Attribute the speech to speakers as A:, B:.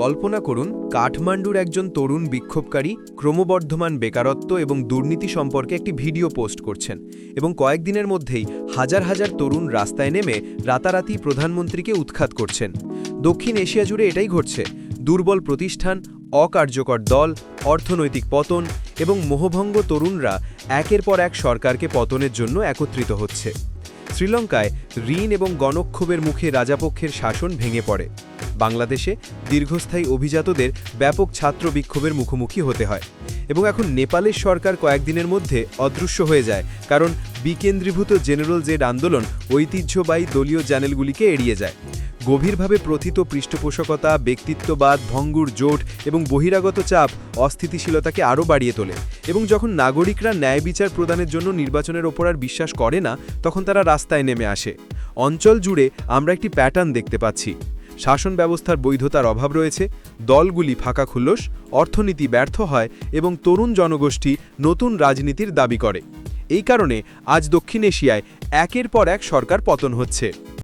A: কল্পনা করুন, কাঠমান্ডুর একজন তরুণ বিক্ষোভকারী ক্রমবর্ধমান বেকারত্ব এবং দুর্নীতি সম্পর্কে একটি ভিডিও পোস্ট করছেন এবং কয়েকদিনের মধ্যেই হাজার হাজার তরুণ রাস্তায় নেমে রাতারাতি প্রধানমন্ত্রীকে উৎখাত করছেন। দক্ষিণ এশিয়া জুড়ে এটাই ঘটছে, দুর্বল প্রতিষ্ঠান, অকার্যকর দল, অর্থনৈতিক পতন এবং মোহভঙ্গ তরুণরা একের পর এক সরকারকে পতনের জন্য একত্রিত হচ্ছে। শ্রীলঙ্কায় ঋণ এবং গণক্ষোভের মুখে রাজাপক্ষের শাসন ভেঙে পড়ে। বাংলাদেশে দীর্ঘস্থায়ী অভিজাতদের ব্যাপক ছাত্র বিক্ষোভের মুখোমুখি হতে হয় এবং এখন নেপালের সরকার কয়েকদিনের মধ্যে অদৃশ্য হয়ে যায় কারণ বিকেন্দ্রীভূত জেনারেল জেড আন্দোলন ঐতিহ্যবাহী দলীয় চ্যানেলগুলিকে এড়িয়ে যায়। গভীরভাবে প্রথিত পৃষ্ঠপোষকতা, ব্যক্তিত্ববাদ, ভঙ্গুর জোট এবং বহিরাগত চাপ অস্থিতিশীলতাকে আরও বাড়িয়ে তোলে এবং যখন নাগরিকরা ন্যায় বিচার প্রদানের জন্য নির্বাচনের ওপর আর বিশ্বাস করে না, তখন তারা রাস্তায় নেমে আসে। অঞ্চল জুড়ে আমরা একটি প্যাটার্ন দেখতে পাচ্ছি। শাসন ব্যবস্থার বৈধতার অভাব রয়েছে, দলগুলি ফাঁকা খুল্লস অর্থনীতি ব্যর্থ হয় এবং তরুণ জনগোষ্ঠী নতুন রাজনীতির দাবি করে। এই কারণে আজ দক্ষিণ এশিয়ায় একের পর এক সরকার পতন হচ্ছে।